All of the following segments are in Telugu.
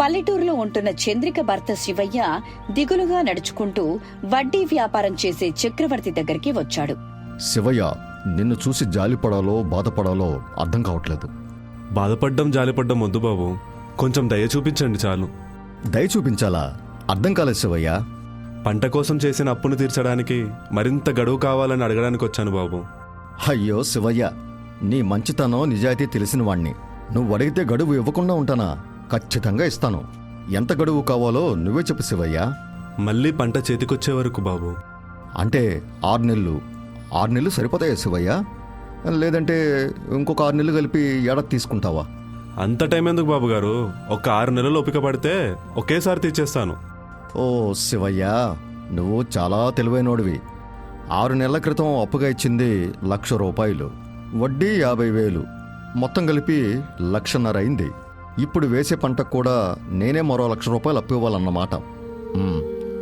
పల్లెటూరులో ఉంటున్న చంద్రిక భర్త శివయ్య దిగులుగా నడుచుకుంటూ వడ్డీ వ్యాపారం చేసే చక్రవర్తి దగ్గరికి వచ్చాడు. శివయ్య నిన్ను చూసి జాలిపడాలో బాధపడాలో అర్థం కావట్లేదు. బాధపడ్డం జాలిపడ్డం వద్దు బాబు. కొంచెం దయ చూపించండి చాలు. దయ చూపించాలా? అర్థం కాలేదు శివయ్య. పంట కోసం చేసిన అప్పును తీర్చడానికి మరింత గడువు కావాలని అడగడానికి వచ్చాను బాబు. అయ్యో శివయ్య నీ మంచితనం నిజాయితీ తెలిసిన వాణ్ణి. నువ్వు అడిగితే గడువు ఇవ్వకుండా ఉంటానా? ఖచ్చితంగా ఇస్తాను. ఎంత గడువు కావాలో నువ్వే చెప్పు శివయ్య. మళ్ళీ పంట చేతికొచ్చే వరకు బాబు. అంటే ఆరు నెలలు. ఆరు నెలలు సరిపోతాయా శివయ్య? లేదంటే ఇంకొక ఆరు నెలలు కలిపి ఏడాది తీసుకుంటావా? అంత టైం ఎందుకు బాబు గారు? ఒక ఆరు నెలలు ఓపిక పడితే ఒకేసారి తీర్చేస్తాను. ఓ శివయ్య నువ్వు చాలా తెలివైనోడివి. ఆరు నెలల క్రితం అప్పుగా ఇచ్చింది లక్ష రూపాయలు. వడ్డీ యాభై వేలు. మొత్తం కలిపి లక్షన్నర అయింది. ఇప్పుడు వేసే పంటకు కూడా నేనే మరో లక్ష రూపాయలు అప్పు ఇవ్వాలన్నమాట.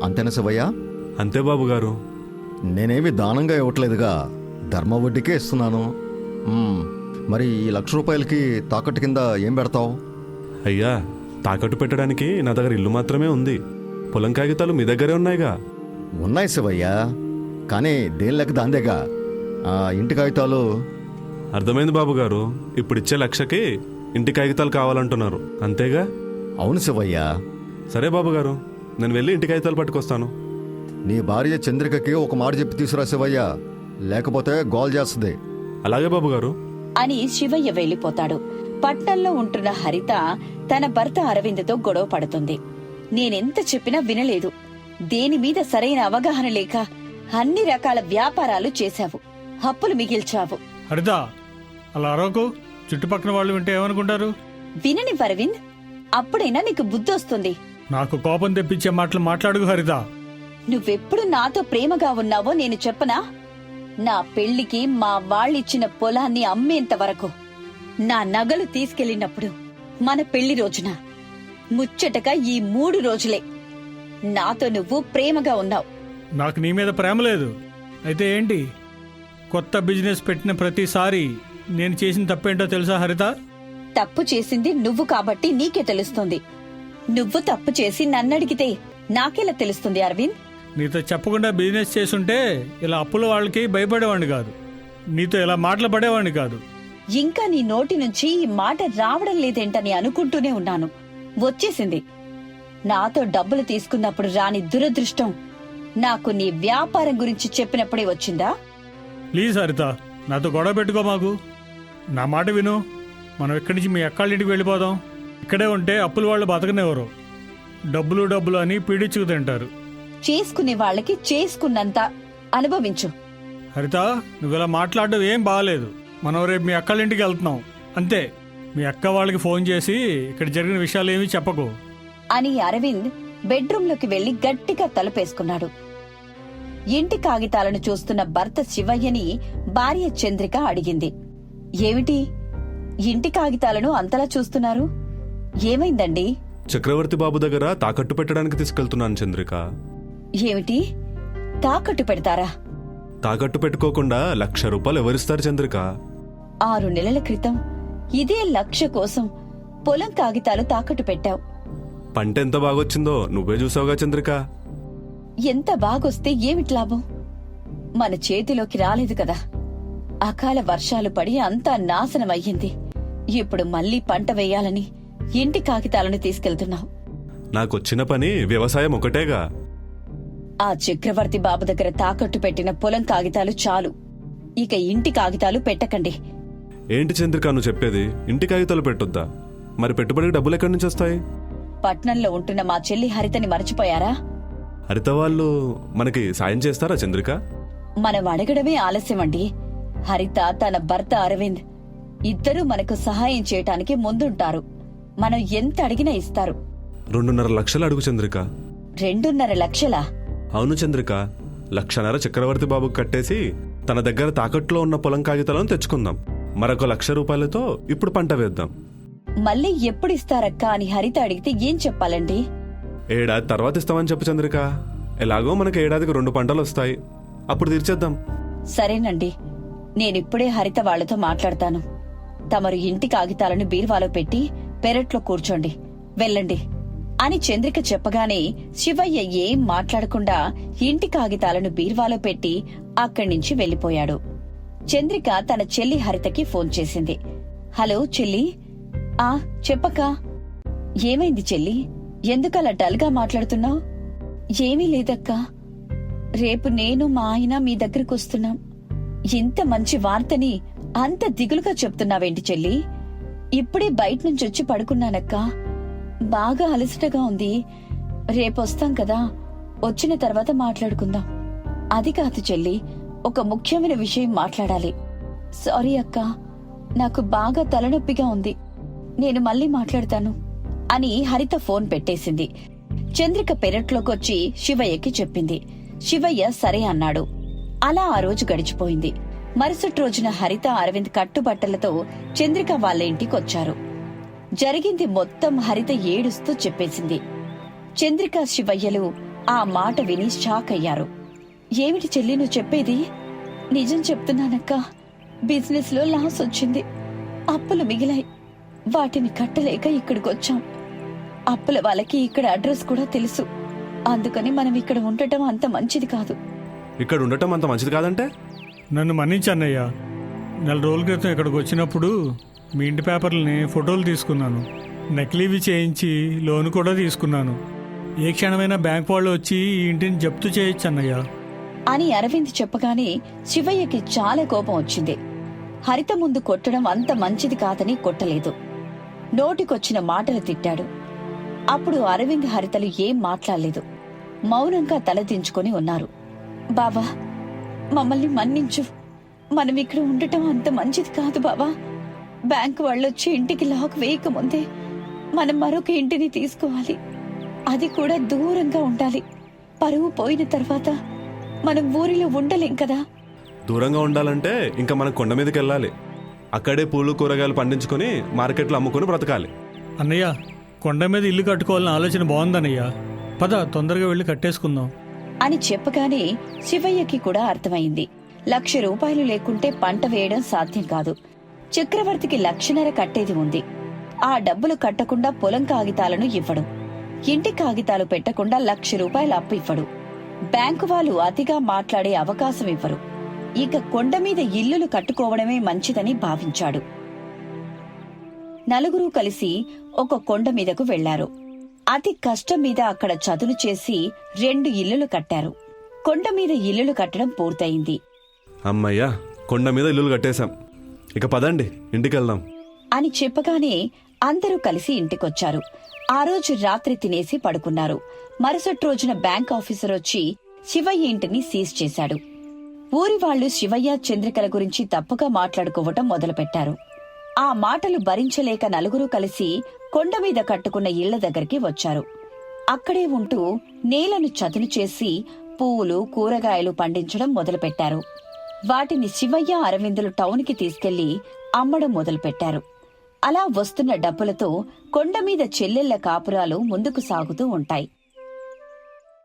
అంతేనా శివయ్య? అంతే బాబు గారు. నేనేమి దానంగా ఇవ్వట్లేదుగా ధర్మ వడ్డీకే ఇస్తున్నాను. మరి ఈ లక్ష రూపాయలకి తాకట్టు కింద ఏం పెడతావు? అయ్యా తాకట్టు పెట్టడానికి నా దగ్గర ఇల్లు మాత్రమే ఉంది. పొలం కాగితాలు మీ దగ్గరే ఉన్నాయిగా. ఉన్నాయి శివయ్య కానీ దేని లెక్క దాందేగా? ఆ ఇంటి కాగితాలు? అర్థమైంది బాబు గారు. ఇప్పుడు ఇచ్చే లక్షకి ఇంటి కాగితాలు కావాలంటున్నారు. అంతేగా? అవును శివయ్య. సరే బాబు గారు నేను వెళ్ళి ఇంటి కాగితాలు పట్టుకొస్తాను. నీ భార్య చంద్రికకి ఒక మాట చెప్పి తీసురా శివయ్య. లేకపోతే గోల్ చేస్తుంది. అలాగే బాబు గారు అని శివయ్య వెళ్ళిపోతాడు పట్నంలో ఉంటున్న హరిత తన భర్త అరవింద్తో గొడవ పడుతుంది. నేనెంత చెప్పినా వినలేదు. దేని మీద సరైన అవగాహన లేక అన్ని రకాల వ్యాపారాలు చేశావు. అప్పులు మిగిల్చావు. హరిత అలా అరవకు. చుట్టుపక్కల వాళ్ళు వింటే ఏమనుకుంటారు? వినని అరవింద్ అప్పుడైనా నీకు బుద్ధొస్తుంది నాకు కోపం తెప్పించే మాటలు మాట్లాడుకు హరిత. నువ్వెప్పుడు నాతో ప్రేమగా ఉన్నావో నేను చెప్పనా? నా పెళ్ళికి మా వాళ్ళిచ్చిన పొలాన్ని అమ్మేంత వరకు? నా నగలు తీసుకెళ్ళినప్పుడు మన పెళ్ళి రోజున. ముచ్చటగా ఈ మూడు రోజులే. నాతో నువ్వు ప్రేమగా ఉన్నావు. నాకు నీ మీద ప్రేమ లేదు. అయితే ఏంటి? కొత్త బిజినెస్ పెట్టిన ప్రతిసారి నేను చేసిన తప్పేంటో తెలుసా హరిత? తప్పు చేసింది నువ్వు కాబట్టి నీకే తెలుస్తుంది. నువ్వు తప్పు చేసి నన్నడిగితే నాకెలా తెలుస్తుంది అరవింద్? నీతో చెప్పకుండా బిజినెస్ చేసుంటే ఇలా అప్పుల వాళ్ళకి భయపడేవాడిని కాదు. నీతో ఇలా మాటలు పడేవాడిని కాదు. ఇంకా నీ నోటి నుంచి ఈ మాట రావడం లేదేంటని అనుకుంటూనే ఉన్నాను. వచ్చేసింది. నాతో డబ్బులు తీసుకున్నప్పుడు రాని దురదృష్టం నాకు నీ వ్యాపారం గురించి చెప్పినప్పుడే వచ్చిందా? ప్లీజ్ హరిత. నాతో గొడవ పెట్టుకో మాకు. నా మాట విను. మనం ఇక్కడి నుంచి మీ అక్కాళ్ళింటికి వెళ్ళిపోదాం. ఇక్కడే ఉంటే అప్పుల వాళ్ళు బతకనివ్వరు. డబ్బులు డబ్బులు అని పీడించుకు తింటారు. చేసుకునే వాళ్ళకి చేసుకున్నంత అనుభవించు. హరిత నువ్వు ఇలా మాట్లాడడం ఏం బాగాలేదు. మనం రేపు మీ అక్కళ్ళ ఇంటికి వెళ్తున్నాం. అంతే. మీ అక్క వాళ్ళకి ఫోన్ చేసి ఇక్కడ జరిగిన విషయాలు ఏమీ చెప్పకు. అని అరవింద్ బెడ్రూంలోకి వెళ్ళి గట్టిగా తలుపేసుకున్నాడు. ఇంటి కాగితాలను చూస్తున్న భర్త శివయ్యని భార్య చంద్రిక అడిగింది. ఏమిటి? ఇంటి కాగితాలను అంతలా చూస్తున్నారు? ఏమైందండి? చక్రవర్తి బాబు దగ్గర తాకట్టు పెట్టడానికి తీసుకెళ్తున్నాను చంద్రిక. ఏమిటి? తాకట్టు పెడతారా? తాకట్టు పెట్టుకోకుండా లక్ష రూపాయలు ఎవరిస్తారు చంద్రిక? ఆరు నెలల క్రితం ఇదే లక్ష కోసం పొలం కాగితాలు తాకట్టు పెట్టావు. పంట ఎంత బాగొచ్చిందో నువ్వే చూసావుగా చంద్రిక. ఎంత బాగొస్తే ఏమిటి లాభం? మన చేతిలోకి రాలేదు కదా. అకాల వర్షాలు పడి అంతా నాశనం అయ్యింది ఇప్పుడు మళ్ళీ పంట వేయాలని ఇంటి కాగితాలను తీసుకెళ్తున్నావు నాకొచ్చిన పని వ్యవసాయం ఒకటేగా. ఆ చక్రవర్తి బాబు దగ్గర తాకట్టు పెట్టిన పొలం కాగితాలు చాలు. ఇక ఇంటి కాగితాలు పెట్టకండి. ఏంటి చంద్రిక నువ్వు చెప్పేది? ఇంటి కాగితాలు పెట్టొద్దా? మరి పెట్టుబడికి డబ్బులు ఎక్కడి నుంచి వస్తాయి? పట్నంలో ఉంటున్న మా చెల్లి హరితని మర్చిపోయారా? హరిత వాళ్ళు మనకి సాయం చేస్తారా చంద్రిక? మనం అడగడమే ఆలస్యమండి. హరిత తన భర్త అరవింద్. ఇద్దరూ మనకు సహాయం చేయటానికి ముందుంటారు. మనం ఎంత అడిగినా ఇస్తారు. రెండున్నర లక్షలు అడుగు చంద్రిక. రెండున్నర లక్షలా? అవును చంద్రిక. లక్షన్నర చక్రవర్తి బాబుకి కట్టేసి తన దగ్గర తాకట్టులో ఉన్న పొలం కాగితాలను తెచ్చుకుందాం. మరొక లక్ష రూపాయలతో ఇప్పుడు పంట వేద్దాం. మళ్ళీ ఎప్పుడు ఇస్తారక్కా అని హరిత అడిగితే ఏం చెప్పాలండి? ఏడాది తర్వాత ఇస్తామని చెప్పు చంద్రిక. ఎలాగో మనకి ఏడాదికి రెండు పంటలు వస్తాయి. అప్పుడు తీర్చేద్దాం. సరేనండి. నేనిప్పుడే హరిత వాళ్ళతో మాట్లాడతాను. తమరు ఇంటి కాగితాలను బీర్వాలో పెట్టి పెరట్లో కూర్చోండి. వెళ్ళండి. అని చంద్రిక చెప్పగానే శివయ్య ఏం మాట్లాడకుండా ఇంటి కాగితాలను బీర్వాలో పెట్టి అక్కడి నుంచి వెళ్ళిపోయాడు చంద్రిక తన చెల్లి హరితకి ఫోన్ చేసింది. హలో చెల్లి. ఆ చెప్పక ఏమైంది చెల్లి? ఎందుకలా డల్గా మాట్లాడుతున్నావు? ఏమీ లేదక్కా. రేపు నేను మా ఆయన మీ దగ్గరకు వస్తున్నాం ఇంత మంచి వార్తని అంత దిగులుగా చెప్తున్నావేంటి చెల్లి? ఇప్పుడే బయట నుంచి వచ్చి పడుకున్నానక్కా. బాగా అలసటగా ఉంది. రేపొస్తాం కదా. వచ్చిన తర్వాత మాట్లాడుకుందాం. అది కాదు చెల్లి ఒక ముఖ్యమైన విషయం మాట్లాడాలి. సారీ అక్క నాకు బాగా తలనొప్పిగా ఉంది. నేను మళ్ళీ మాట్లాడతాను అని హరిత ఫోన్ పెట్టేసింది. చంద్రిక పెరట్లోకొచ్చి శివయ్యకి చెప్పింది. శివయ్య సరే అన్నాడు. అలా ఆ రోజు గడిచిపోయింది. మరుసటి రోజున హరిత అరవింద్ కట్టుబట్టలతో చంద్రిక వాళ్ళ ఇంటికొచ్చారు. జరిగింది మొత్తం హరిత ఏడుస్తూ చెప్పేసింది. చంద్రిక శివయ్యలు ఆ మాట విని షాక్ అయ్యారు. ఏమిటి చెల్లి నువ్వు చెప్పేది? నిజం చెప్తున్నానక్క. బిజినెస్లో లాస్ వచ్చింది. అప్పులు మిగిలాయి. వాటిని కట్టలేక ఇక్కడికొచ్చాం. అప్పుల వాళ్ళకి ఇక్కడ అడ్రస్ కూడా తెలుసు. అందుకని మనం ఇక్కడ ఉండటం అంత మంచిది కాదు. ఇక్కడ ఉండటం అంత మంచిది కాదంటే? నన్ను మన్నించు అన్నయ్య. నెల రోజుల క్రితం ఇక్కడికి వచ్చినప్పుడు మీ ఇంటి పేపర్లని ఫోటోలు తీసుకున్నాను. నకిలీవి చేయించి లోన్ కూడా తీసుకున్నాను. ఏ క్షణమైనా బ్యాంక్ వాళ్ళు వచ్చి ఈ ఇంటిని జప్తు చేయొచ్చు అన్నయ్య. అని అరవింద్ చెప్పగానే శివయ్యకి చాలా కోపం వచ్చింది. హరిత ముందు కొట్టడం అంత మంచిది కాదని కొట్టలేదు. నోటికొచ్చిన మాటలు తిట్టాడు. అప్పుడు అరవింద్ హరితలు ఏం మాట్లాడలేదు. మౌనంగా తలదించుకొని ఉన్నారు. బావా మమ్మల్ని మన్నించు. మనం ఇక్కడ ఉండటం అంత మంచిది కాదు బావా. బ్యాంకు వాళ్ళొచ్చి ఇంటికి లాక్ వేయకముందే మనం మరొక ఇంటిని తీసుకోవాలి. అది కూడా దూరంగా ఉండాలి. పరువు పోయిన తర్వాత మనం ఊరిలో ఉండలేం కదా. దూరంగా ఉండాలంటే ఇంకా మనం కొండ మీదకి వెళ్ళాలి అక్కడే పూలు కూరగాయలు పండించుకొని మార్కెట్లో అమ్ముకొని బ్రతకాలి. అన్నయ్య కొండ మీద ఇల్లు కట్టుకోవాలని ఆలోచన బాగుందన్నయ్య. పద తొందరగా వెళ్ళి కట్టేసుకుందాం. అని చెప్పగానే శివయ్యకి కూడా అర్థమైంది. లక్ష రూపాయలు లేకుంటే పంట వేయడం సాధ్యం కాదు. చక్రవర్తికి లక్షన్నర కట్టేది ఉంది. ఆ డబ్బులు కట్టకుండా పొలం కాగితాలను ఇవ్వడు. ఇంటి కాగితాలు పెట్టకుండా లక్ష రూపాయలు అప్పు ఇవ్వడు. బ్యాంకు వాళ్ళు అతిగా మాట్లాడే అవకాశం ఇవ్వరు. ఇక కొండ మీద ఇల్లులు కట్టుకోవడమే మంచిదని భావించాడు. నలుగురు కలిసి ఒక కొండ మీదకు వెళ్ళారు. అతి కష్టం మీద అక్కడ చదును చేసి రెండు ఇల్లులు కట్టారు. కొండ మీద ఇల్లులు కట్టడం పూర్తయింది. అమ్మయ్యా కొండ మీద ఇల్లులు కట్టేశాం. ఇక పదండి ఇంటికి వెళ్దాం అని చెప్పగానే అందరూ కలిసి ఇంటికొచ్చారు. ఆ రోజు రాత్రి తినేసి పడుకున్నారు. మరుసటి రోజున బ్యాంక్ ఆఫీసర్ వచ్చి శివయ్య ఇంటిని సీజ్ చేశాడు. ఊరి వాళ్ళు శివయ్య చంద్రికల గురించి తప్పుగా మాట్లాడుకోవటం మొదలుపెట్టారు. ఆ మాటలు భరించలేక నలుగురు కలిసి కొండ మీద కట్టుకున్న ఇళ్ళ దగ్గరికి వచ్చారు. అక్కడే ఉంటూ నేలను చదును చేసి పువ్వులు కూరగాయలు పండించడం మొదలుపెట్టారు. వాటిని శివయ్య అరవిందులు టౌన్కి తీసుకెళ్ళి అమ్మడం మొదలుపెట్టారు. అలా వస్తున్న డబ్బులతో కొండమీద చెల్లెళ్ళ కాపురాలు ముందుకు సాగుతూ ఉంటాయి.